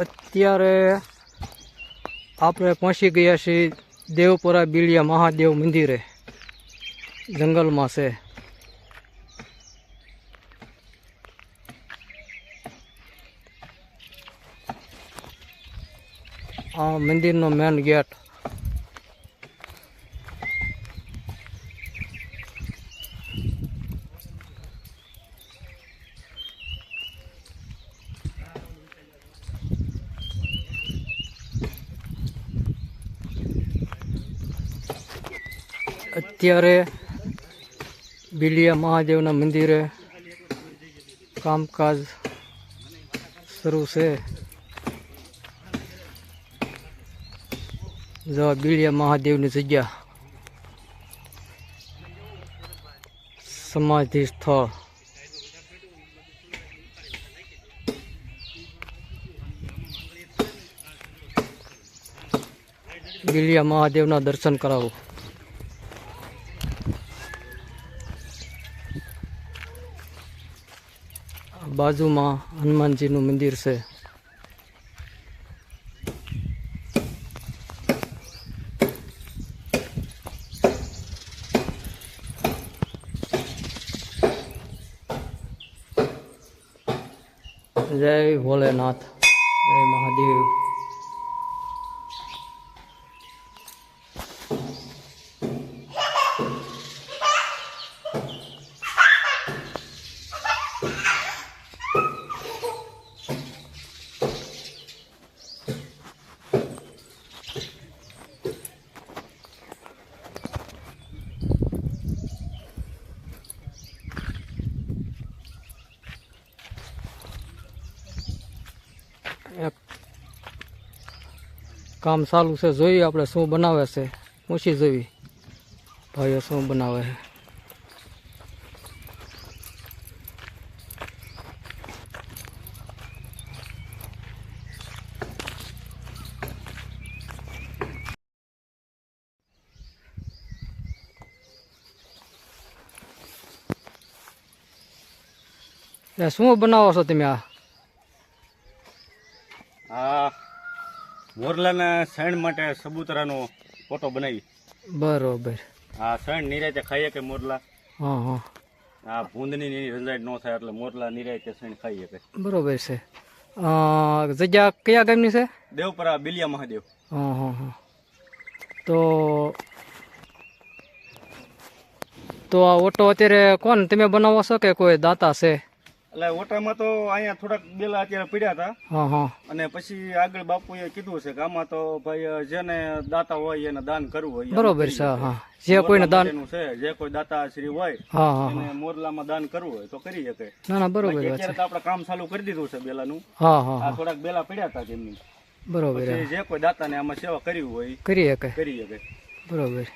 અત્યારે આપણે પહોંચી ગયા છીએ દેવપુરા બિલિયા મહાદેવ મંદિરે. જંગલમાં છે. આ મંદિરનો મેન ગેટ અત્યારે બિલિયા મહાદેવના મંદિરે કામકાજ શરૂ છે. જો આ બિલિયા મહાદેવની જગ્યા સમાધિ સ્થળ. બિલિયા મહાદેવના દર્શન કરાવો. બાજુમાં હનુમાનજીનું મંદિર છે. જય ભોલેનાથ જય મહાદેવ. કામ ચાલુ છે, જોઈએ આપણે શું બનાવે છે. પૂછી જોવી ભાઈઓ શું બનાવે છે. શું બનાવો છો તમે આ? આ મોરલાના શણ માટે સબૂતરાનો ફોટો બનાવી. બરોબર. આ શણ નિરાયતે ખાઈએ કે મોરલા? હા હા. આ ભૂંદની રંજાઈ ન થાય એટલે મોરલા નિરાયતે શણ ખાઈએ કે. બરોબર છે. જગ્યા કયા ગામની છે? દેવપરા બિલિયા મહાદેવ. હા હા હા. તો તો આ ઓટો અત્યારે કોણ? તમે બનાવો છો કે કોઈ દાતા છે? એટલે ઓટામાં તો અહીંયા થોડાક બેલા અત્યારે પડ્યા હતા. અને પછી આગળ બાપુએ કીધું છે કે આમાં તો ભાઈ જેને દાતા હોય એને દાન કરવું હોય બરોબર છે જે કોઈને દાન છે જે કોઈ દાતા શ્રી હોય એને મોરલામાં દાન કરવું હોય તો કરી શકે. ના ના બરોબર છે અત્યારે તો આપણે કામ ચાલુ કરી દીધું છે બેલાનું. હા આ થોડાક બેલા પડ્યા હતા તેમની. બરોબર જે કોઈ દાતાને આમાં સેવા કરવી હોય કરી શકે. કરી શકે. બરોબર.